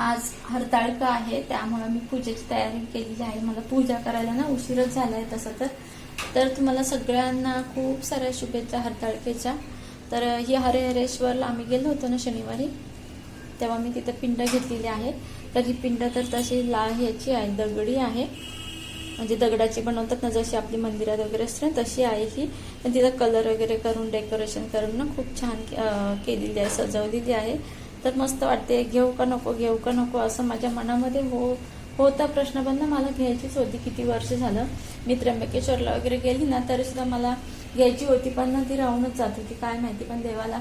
आज हरताळका आहे त्यामुळे मी पूजेची तयारी केलेली आहे. मला पूजा करायला ना उशीरच झाला आहे तसं तर. तर तुम्हाला सगळ्यांना खूप साऱ्या शुभेच्छा हरताळकेच्या तर ही हरेहरेश्वरला आम्ही गेलो होतो ना शनिवारी तेव्हा मी तिथं पिंड घेतलेली आहे. तर ही पिंड तर तशी ला ह्याची आहे दगडी आहे. म्हणजे दगडाची बनवतात ना जशी आपली मंदिरात वगैरे असते ना तशी आहे ही. पण तिला कलर वगैरे करून डेकोरेशन करून ना खूप छान केलेली आहे सजवलेली आहे. तर मस्त वाटते घेऊ का नको घेऊ का नको असं माझ्या मनामध्ये हो होता प्रश्न. पण ना मला घ्यायचीच होती किती वर्ष झालं. मी त्र्यंबकेश्वरला वगैरे गेली ना तरी सुद्धा मला घ्यायची होती पण ना ती राहूनच जात होती काय माहिती. पण देवाला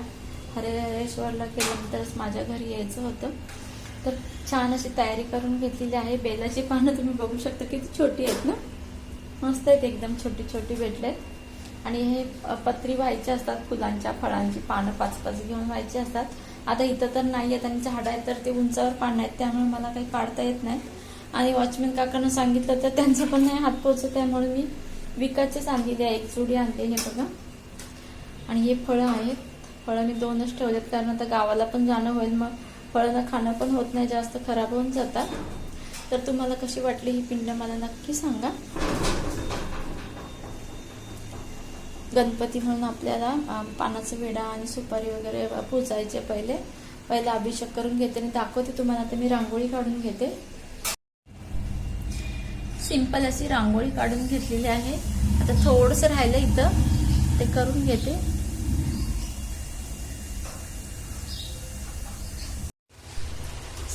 हरे हरेश्वरला केल्यानंतरच माझ्या घरी यायचं होतं. तर छान अशी तयारी करून घेतलेली आहे. बेलाची पानं तुम्ही बघू शकता किती छोटी आहेत ना. मस्त आहेत एकदम छोटी छोटी भेटले आणि हे पत्री व्हायचे असतात फुलांच्या फळांची पानं पाच पाच घेऊन व्हायची असतात. आता इथं तर नाही आहेत आणि झाड आहेत तर ते उंचावर पाडणार आहेत त्यामुळे मला काही काढता येत नाही आणि वॉचमॅन काकांना सांगितलं तर त्यांचं पण नाही हात पोचत त्यामुळे मी विकायचेच आणलेली आहे. एक चुडी आणली हे बघा. आणि हे फळं आहेत. फळं मी दोनच ठेवलेत कारण आता गावाला पण जाणं होईल मग फळं खाणं पण होत नाही जास्त खराब होऊन जातात. तर तुम्हाला कशी वाटली ही पिंड मला नक्की सांगा. गणपती म्हणून आपल्याला पानाचा विडा आणि सुपारी वगैरे पुजायचे पहिले. पहिला अभिषेक करून घेते आणि दाखवते तुम्हाला. आता मी रांगोळी काढून घेते. सिंपल अशी रांगोळी काढून घेतलेली आहे. आता थोडस राहिलं इथं ते करून घेते.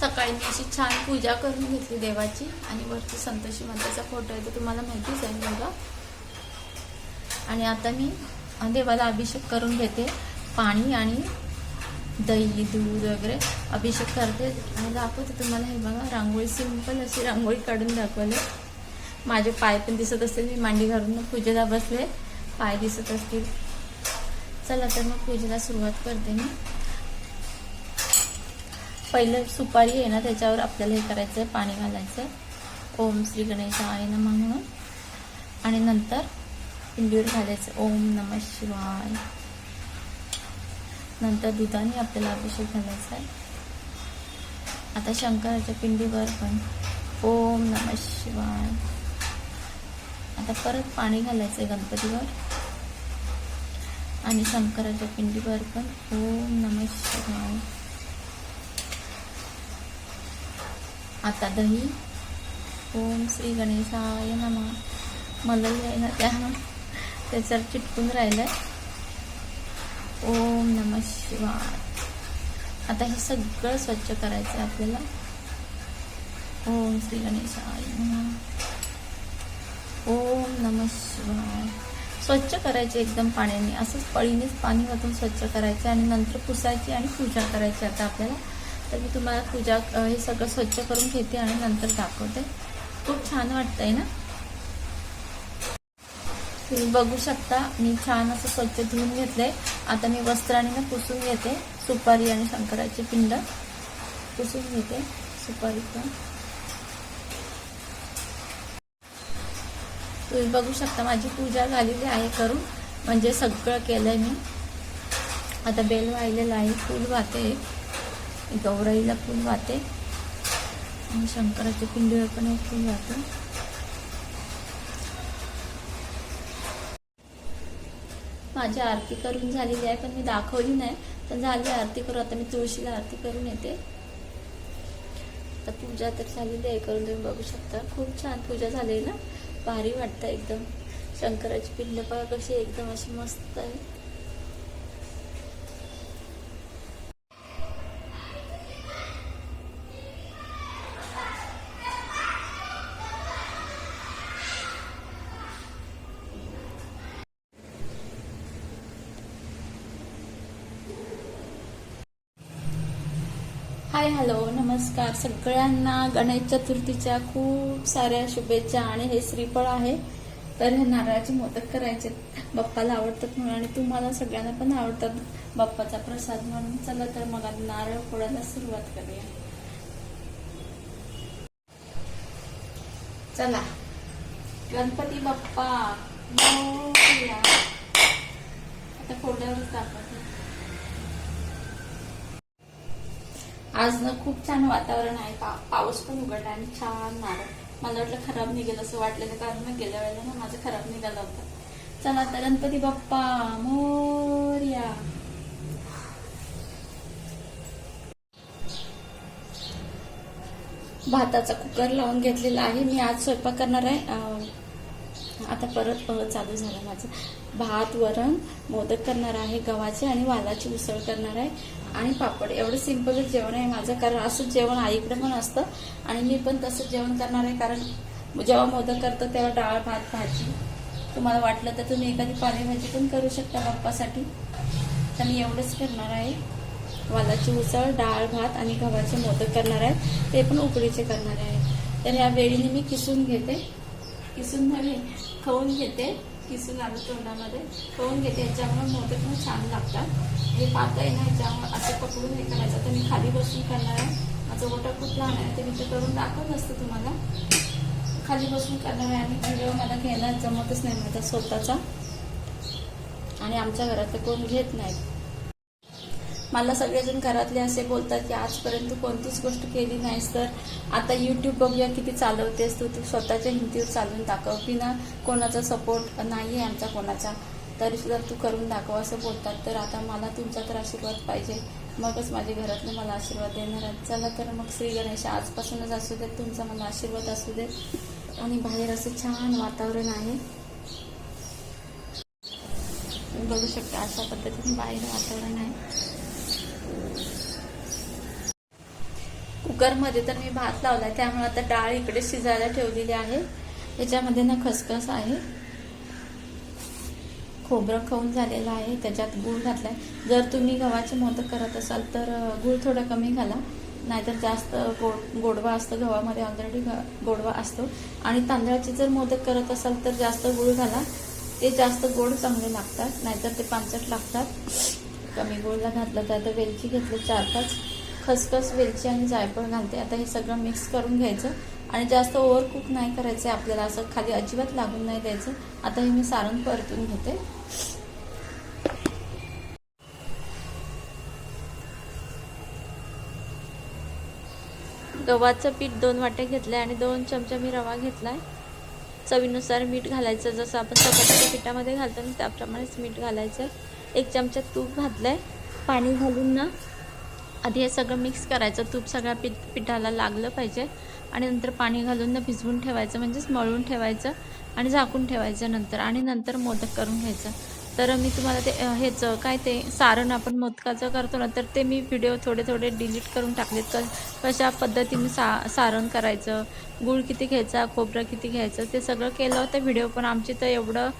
सकाळी मी अशी छान पूजा करून घेतली देवाची. आणि वरती संतोषी मातेचा फोटो आहे तो तुम्हाला माहितीच आहे बघा. आणि आता मी देवाला अभिषेक करून घेते. पाणी आणि दही दूध वगैरे अभिषेक करते. दाखवते तुम्हाला हे बघा रांगोळी सिंपल अशी रांगोळी काढून दाखवले. माझे पाय पण दिसत असतील मी मांडी घालून पूजेला बसले. पाय दिसत असतील. चला तर मग पूजेला सुरुवात करते मी. पहिलं सुपारी आहे ना त्याच्यावर आपल्याला हे करायचं आहे पाणी घालायचं आहे ओम श्री गणेशाय नमः म्हणून. आणि नंतर पिंडीवर घालायचं. ओम नम शिवाय. नंतर दुधाने आपल्याला अभिषेक घालायचा आहे. आता शंकराच्या पिंडीवर पण. ओम नम शिवाय. आता परत पाणी घालायचं आहे गणपतीवर. आणि शंकराच्या पिंडीवर पण. ओम नम शिवाय. आता दही. ओम श्री गणेशाय नमः. मला आहे ना त्या त्याच्यावर चिटकून राहिलंय. ओम नम शिवाय. आता हे सगळं स्वच्छ करायचं आहे आपल्याला. ओम श्री गणेशाय ओम नम शिवाय. स्वच्छ करायचे एकदम पाण्याने. असंच पळीनेच पाणी वाटून स्वच्छ करायचे आणि नंतर पुसायची आणि पूजा करायची आता आपल्याला. तर मी तुम्हाला पूजा हे सगळं स्वच्छ करून घेते आणि नंतर दाखवते. खूप छान वाटतंय ना? तुम्ही बघू शकता. मी छान असं स्वच्छ धुवून घेतलंय. आता मी वस्त्राने ना पुसून घेते. सुपारी आणि शंकराची पिंड पुसून घेते. सुपारी पण. तुम्ही बघू शकता माझी पूजा झालेली आहे करून. म्हणजे सगळं केलंय मी. आता बेल वाहिलेलं आहे. फूल वाहते. गौराईला फूल वाहते. आणि शंकराच्या पिंडीवर पण एक फूल वाहते. माझी आरती करून झालेली आहे पण मी दाखवली नाही. पण झाली आरती करू आता मी तुळशीला आरती करून येते. आता पूजा तर झालेली आहे करून तुम्ही बघू शकता. खूप छान पूजा झाली ना? भारी वाटतं एकदम. शंकराची पिंड बघा कशी एकदम अशी मस्त आहे. हाय हॅलो नमस्कार. सगळ्यांना गणेश चतुर्थीच्या खूप साऱ्या शुभेच्छा आणि हे श्रीफळ आहे. तर हे नारळाचे मोदक करायचे. बाप्पाला आवडतात म्हणून आणि तुम्हाला सगळ्यांना पण आवडतात. बाप्पाचा प्रसाद म्हणून. चला तर मग नारळ फोडायला सुरुवात करूया. चला. गणपती बाप्पा आता फोड्यावरच दाखवतो. आज ना खूप छान वातावरण आहे. पा पाऊस पण उघडला आणि छान मारा मला वाटलं खराब निघेल असं वाटलेलं कारण ना गेल्या वेळेला ना माझं खराब निघालं होतं. चला आता गणपती बाप्पा मोर्या. भाताचा कुकर लावून घेतलेला आहे. मी आज स्वयंपाक करणार आहे. अं, आता परत चालू झालं माझं. भात वरण मोदक करणार आहे गव्हाचे आणि वालाची उसळ करणार आहे. आणि पापड. एवढं सिम्पलच जेवण आहे माझं. कारण असंच जेवण आईकडे पण असतं आणि मी पण तसंच जेवण करणार आहे. कारण जेव्हा मोदक करतो तेव्हा डाळ भात भाजी. तुम्हाला वाटलं तर तुम्ही एखादी पालेभाजी पण करू शकता बाप्पासाठी. तर मी एवढंच करणार आहे. वालाची उसळ डाळ भात आणि गव्हाचे मोदक करणार आहे. ते पण उकडीचे करणार आहे. तर या वेळीने मी किसून घेते. किसून नव्हे खाऊन घेते. किसून आलं तोंडामध्ये खाऊन घेते याच्यामुळे मोदक पण छान लागतात. हे पातळ ना याच्यामुळे असं पकडून हे करायचं. तर मी खाली बसून करणार आहे. माझं गोटा खूप लहान आहे ते मी ते करून दाखवत असतं तुम्हाला. खाली बसून करणार आहे आणि व्हिडिओ मला घ्यायला जमतच नाही माझा स्वतःचा. आणि आमच्या घरात कोण घेत नाहीत. मला सगळेजण घरातले असे बोलतात की आजपर्यंत तू कोणतीच गोष्ट केली नाहीस तर आता यूट्यूब बघूया किती चालवतेस तू तू स्वतःच्या हिमतीवर चालून दाखव बिना कोणाचा सपोर्ट नाही आहे आमचा कोणाचा. तरी सुद्धा तू करून दाखव असं बोलतात. तर आता मला तुमचा तर आशीर्वाद पाहिजे. मगच माझ्या घरातले मला आशीर्वाद देणार आहेत. चला तर मग श्री गणेश आजपासूनच असू देत तुमचा मला आशीर्वाद असू देत आणि बाहेर असं छान वातावरण आहे. बघू शकता अशा पद्धतीने बाहेर वातावरण आहे. कुकरमध्ये तर मी भात लावलाय त्यामुळे आता डाळ इकडे शिजायला ठेवलेली आहे. याच्यामध्ये ना खसखस आहे. खोबरं खाऊन झालेलं आहे त्याच्यात गूळ घातलाय. जर तुम्ही गव्हाचे मोदक करत असाल तर गूळ थोडं कमी घाला. नाहीतर जास्त गोड गोडवा असतो गव्हामध्ये ऑलरेडी गोडवा असतो. आणि तांदळाचे जर मोदक करत असाल तर जास्त गूळ घाला. ते जास्त गोड चांगले लागतात नाहीतर ते पांचट लागतात. कमी गोडला घातलं तर वेलची घेतलं चार पाच. खसखस वेलची आणि जायफळ घालते. आता हे सगळं मिक्स करून घ्यायचं. आणि जास्त ओव्हर कुक नाही करायचं आपल्याला. असं खाली अजिबात लागून नाही द्यायचं. आता हे मी सारण परतून घेते. गव्हाचं पीठ दोन वाट्या घेतलंय आणि दोन चमचा मी रवा घेतलाय. चवीनुसार मीठ घालायचं. जसं आपण चपातीच्या पिठामध्ये घालतो ना त्याप्रमाणेच मीठ घालायचं. एक चमचा तूप घातलंय. पाणी घालून ना आधी हे सगळं मिक्स करायचं. तूप सगळ्या पीठ पिठाला लागलं पाहिजे. आणि नंतर पाणी घालून भिजवून ठेवायचं. म्हणजेच मळून ठेवायचं आणि झाकून ठेवायचं नंतर. आणि नंतर मोदक करून घ्यायचं. तर मी तुम्हाला ते ह्याचं काय ते सारण आपण मोदकाचं करतो ना तर ते मी व्हिडिओ थोडे थोडे डिलीट करून टाकलेत. क कशा पद्धतीने सा सारण करायचं गूळ किती घ्यायचा खोबरं किती घ्यायचं ते सगळं केलं होतं व्हिडिओ पण आमची तर एवढं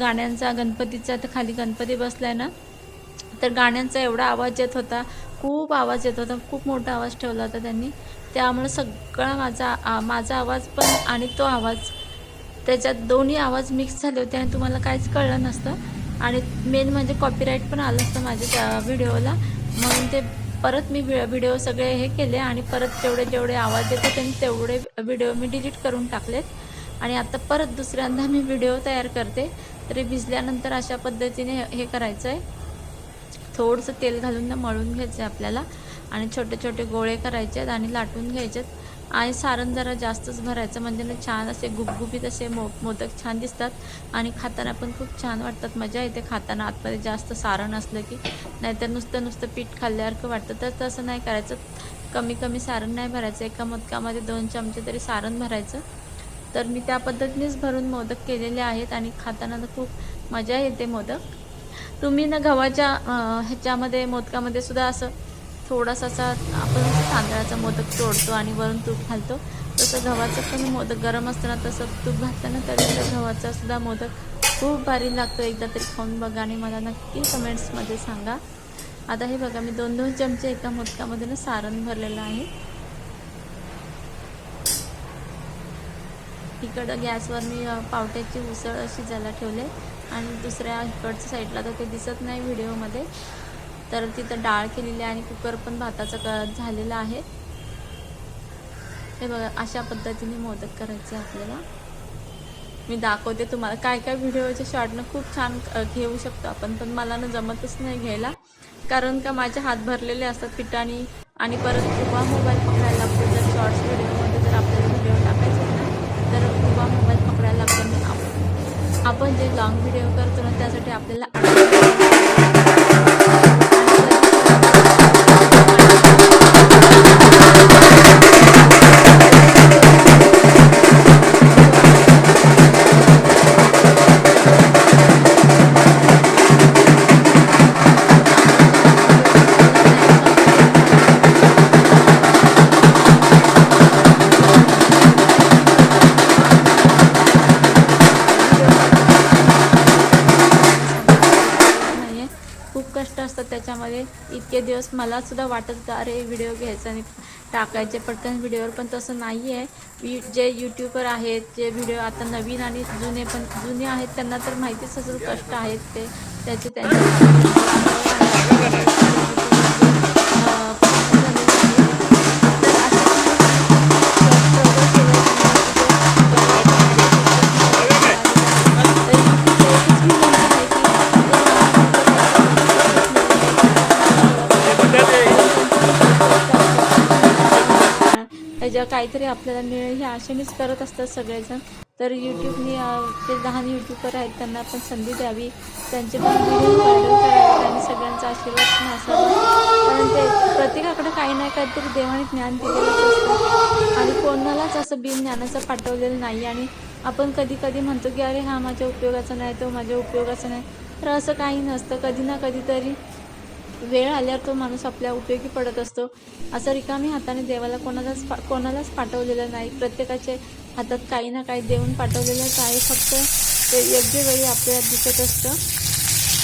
गाण्यांचा गणपतीचा तर खाली गणपती बसलाय ना तर गाण्यांचा एवढा आवाज येत होता. खूप आवाज येत होता खूप मोठा आवाज ठेवला होता त्यांनी. त्यामुळे सगळा माझा आ- माझा आवाज पण आणि तो आवाज त्याच्यात दोन्ही आवाज मिक्स झाले होते आणि तुम्हाला काहीच कळलं नसतं. आणि मेन म्हणजे कॉपीराईट पण आलं असतं माझ्या त्या व्हिडिओला म्हणून ते परत मी व्हिडिओ सगळे हे केले आणि परत जेवढे जेवढे आवाज येत होते तेवढे व्हिडिओ मी डिलीट करून टाकलेत. आणि आता परत दुसऱ्यांदा मी व्हिडिओ तयार करते. तरी भिजल्यानंतर अशा पद्धतीने हे- हे करायचं आहे थोडंसं तेल घालून ना मळून घ्यायचं आहे आपल्याला. आणि छोटे छोटे गोळे करायचे आहेत आणि लाटून घ्यायचे आहेत. आणि सारण जरा जास्तच भरायचं म्हणजे ना छान असे गुबगुबीत असे मो मोदक छान दिसतात. आणि खाताना पण खूप छान वाटतात मजा येते खाताना. आतमध्ये जास्त सारण असलं की नाहीतर नुसतं नुसतं पीठ खाल्ल्यासारखं वाटतं. तर तसं नाही करायचं. कमी कमी सारण नाही भरायचं. एका मोदकामध्ये दोन चमचे तरी सारण भरायचं. तर मी त्या पद्धतीनेच भरून मोदक केलेले आहेत आणि खाताना तर खूप मजा येते मोदक. तुम्ही ना गव्हाच्या ह्याच्यामध्ये मोदकामध्ये सुद्धा असं थोडासा असा आपण तांदळाचा मोदक तोडतो आणि वरून तूप घालतो. तसं गव्हाचं पण मोदक गरम असताना तसं तूप घातलं ना तरी गव्हाचा सुद्धा मोदक खूप भारी लागतो. एकदा तरी खाऊन बघा आणि मला नक्की कमेंट्समध्ये सांगा. आता हे बघा मी दोन दोन चमचे एका मोदकामध्ये ना सारण भरलेलं आहे. इकडं गॅसवर मी पावट्याची उसळ शिजायला ठेवले. आणि दुसऱ्या इकडच्या साईडला तर ते दिसत नाही व्हिडिओमध्ये. तर तिथं डाळ केलेली आहे आणि कुकर पण भाताचं क झालेला आहे. हे बघा अशा पद्धतीने मोदक करायचे आपल्याला. मी दाखवते तुम्हाला. काय काय व्हिडिओच्या शॉर्टनं खूप छान घेऊ शकतो आपण पण मला ना जमतच नाही घ्यायला. कारण का माझे हात भरलेले असतात पिठाने आणि परत किंवा मोबाईल पकडायला लागतो जर शॉर्ट्स व्हिडिओ आपण आपण जे लॉंग व्हिडिओ करतो ना त्यासाठी आपल्याला त्याच्यामध्ये इतके दिवस मलासुद्धा वाटत होतं अरे व्हिडिओ घ्यायचा आणि टाकायचे. पटकन व्हिडिओवर पण तसं नाही आहे जे यूट्यूबर आहेत जे व्हिडिओ आता नवीन आणि जुने पण जुने आहेत त्यांना तर माहितीच असेल कष्ट आहेत ते. त्याचे त्यांचे काहीतरी आपल्याला मिळेल ह्या आशेनेच करत असतात सगळेजण. तर यूट्यूबने जे लहान यूट्यूबर आहेत त्यांना पण संधी द्यावी. त्यांचे पण व्हिडिओ व्हायरल आणि सगळ्यांचा आशीर्वाद पण असावा. कारण ते प्रत्येकाकडे काही ना काहीतरी देवाने ज्ञान दिलेलंच असतं. आणि कोणालाच असं बिन ज्ञानाचं पाठवलेलं नाही. आणि आपण कधी कधी म्हणतो की अरे हा माझ्या उपयोगाचा नाही तो माझ्या उपयोगाचा नाही. तर असं काही नसतं. कधी ना कधीतरी वेळ आल्यावर तो माणूस आपल्या उपयोगी पडत असतो. असं रिकामी हाताने देवाला कोणालाच पा कोणालाच पाठवलेलं नाही. प्रत्येकाचे हातात काही ना काही देऊन पाठवलेलंच आहे. फक्त ते योग्य वेळी आपल्याला दिसत असतं.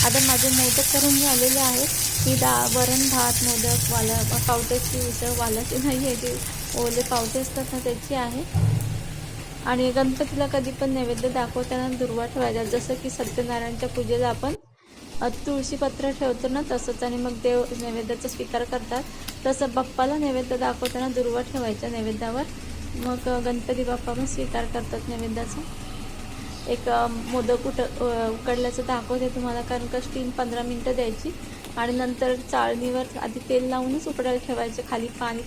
आता माझे मोदक करून झालेले आहेत. की दा वरण भात मोदक वाला पावट्याची उसळ वालाची नाही आहे. ती ओले पावटे असतात ना त्याची आहे. आणि गणपतीला कधी पण नैवेद्य दाखवताना दुर्वा ठेवायचा. जसं की सत्यनारायणच्या पूजेला आपण तुळशीपत्र ठेवतो ना तसंच आणि मग देव नैवेद्याचा स्वीकार करतात. तसं बाप्पाला नैवेद्य दाखवताना दुर्वा ठेवायच्या नैवेद्यावर. मग गणपती बाप्पा पण स्वीकार करतात नैवेद्याचा. एक मोदक उट उकडल्याचं दाखवते तुम्हाला कारण का स्टीम पंधरा मिनटं द्यायची. आणि नंतर चाळणीवर आधी तेल लावूनच उकडायला ठेवायचे. खाली पाणी